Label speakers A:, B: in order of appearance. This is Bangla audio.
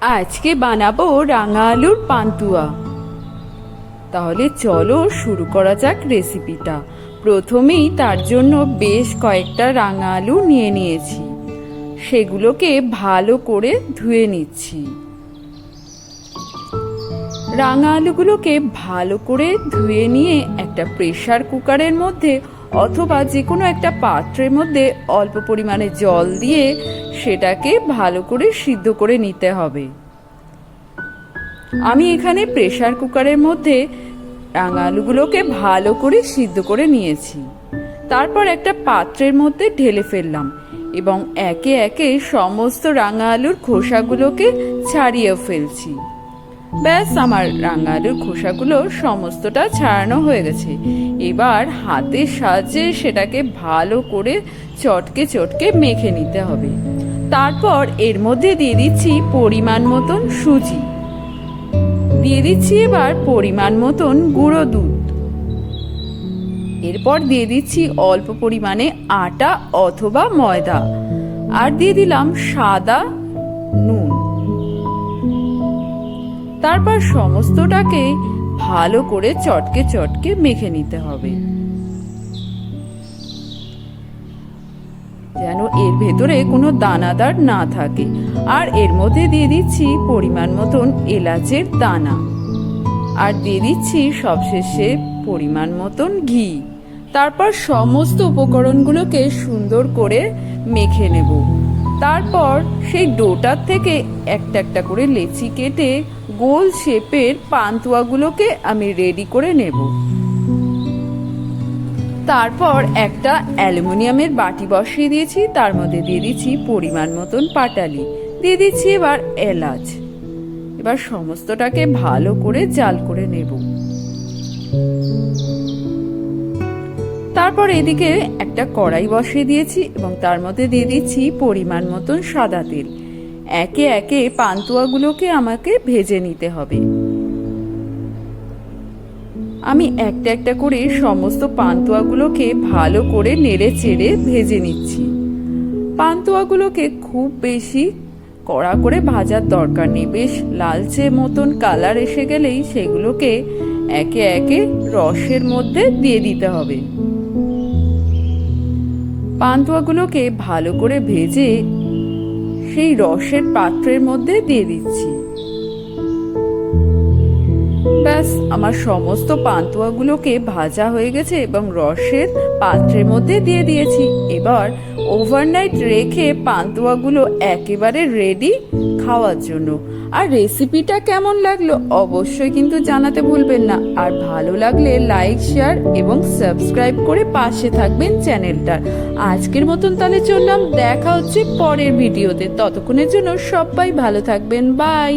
A: আজকে বানাবো রাঙা আলুর পান্তুয়া। তাহলে চলো শুরু করা যাক রেসিপিটা। প্রথমেই তার জন্য বেশ কয়েকটা রাঙা আলু নিয়ে নিয়েছি। সেগুলোকে ভালো করে ধুয়ে নিচ্ছি। রাঙা আলুগুলোকে ভালো করে ধুয়ে নিয়ে একটা প্রেসার কুকারের মধ্যে অথবা যে কোনো একটা পাত্রের মধ্যে অল্প পরিমাণে জল দিয়ে সেটাকে ভালো করে সিদ্ধ করে নিতে হবে। আমি এখানে প্রেশার কুকারের মধ্যে রাঙা আলুগুলোকে ভালো করে সিদ্ধ করে নিয়েছি। তারপর একটা পাত্রের মধ্যে ঢেলে ফেললাম এবং একে একে সমস্ত রাঙা আলুর খোসাগুলোকে ছাড়িয়ে ফেলছি। ব্যাস, আমার রাঙা খোসাগুলো সমস্তটা ছাড়ানো হয়ে গেছে। এবার হাতের সাহায্যে সেটাকে ভালো করে চটকে চটকে মেখে নিতে হবে। তারপর এর মধ্যে দিয়ে দিচ্ছি পরিমাণ মতন সুজি। দিয়ে দিচ্ছি এবার পরিমাণ মতন গুঁড়ো দুধ। এরপর দিয়ে দিচ্ছি অল্প পরিমাণে আটা অথবা ময়দা। আর দিয়ে দিলাম সাদা নুন। তারপর সমস্তটাকে ভালো করে চটকে চটকে মেখে নিতে হবে। যেন এর ভেতরে কোনো দানাদার না থাকে। আর এর মধ্যে দিয়ে দিচ্ছি পরিমাণ মতন এলাচের দানা। আর দিয়ে দিচ্ছি সবশেষে পরিমাণ মতন ঘি। তারপর সমস্ত উপকরণগুলোকে সুন্দর করে মেখে নেব। তারপর সেই ডোটার থেকে একটা একটা করে লেচি কেটে গোল শেপের পান্তুয়াগুলোকে আমি রেডি করে নেব। তারপর একটা অ্যালুমিনিয়ামের বাটি বসিয়ে দিয়েছি, তার মধ্যে দিয়ে দিচ্ছি পরিমাণ মতন পাটালি। দিয়ে দিচ্ছি এবার এলাচ। এবার সমস্তটাকে ভালো করে জাল করে নেব। তারপর এদিকে একটা কড়াই বসিয়ে দিয়েছি এবং তার মধ্যে দিয়ে দিচ্ছি পরিমাণ মতন সাদা তেল। একে একে পান্তুয়াগুলোকে আমাকে ভেজে নিতে হবে। আমি একটা একটা করে সমস্ত পান্তুয়াগুলোকে ভালো করে নেড়ে চেড়ে ভেজে নিচ্ছি। পান্তুয়াগুলোকে খুব বেশি কড়া করে ভাজার দরকার নেই। বেশ লালচে মতন কালার এসে গেলেই সেগুলোকে একে একে রসের মধ্যে দিয়ে দিতে হবে। পান্তুয়াগুলোকে ভালো করে ভেজে সেই রসের পাত্রের মধ্যে দিয়ে দিচ্ছি। ব্যাস, আমার সমস্ত পান্তুয়াগুলোকে ভাজা হয়ে গেছে এবং রসের পাত্রের মধ্যে দিয়ে দিয়েছি। এবার ওভারনাইট রেখে পান্তুয়াগুলো একেবারে রেডি খাওয়ার জন্য। আর রেসিপিটা কেমন লাগল অবশ্যই কিন্তু জানাতে ভুলবেন না। আর ভালো লাগলে লাইক শেয়ার এবং সাবস্ক্রাইব করে পাশে থাকবেন চ্যানেলটার আজকের মতন তাহলে চললাম। দেখা হচ্ছে পরের ভিডিওতে ততক্ষণের জন্য সবাই ভালো থাকবেন। বাই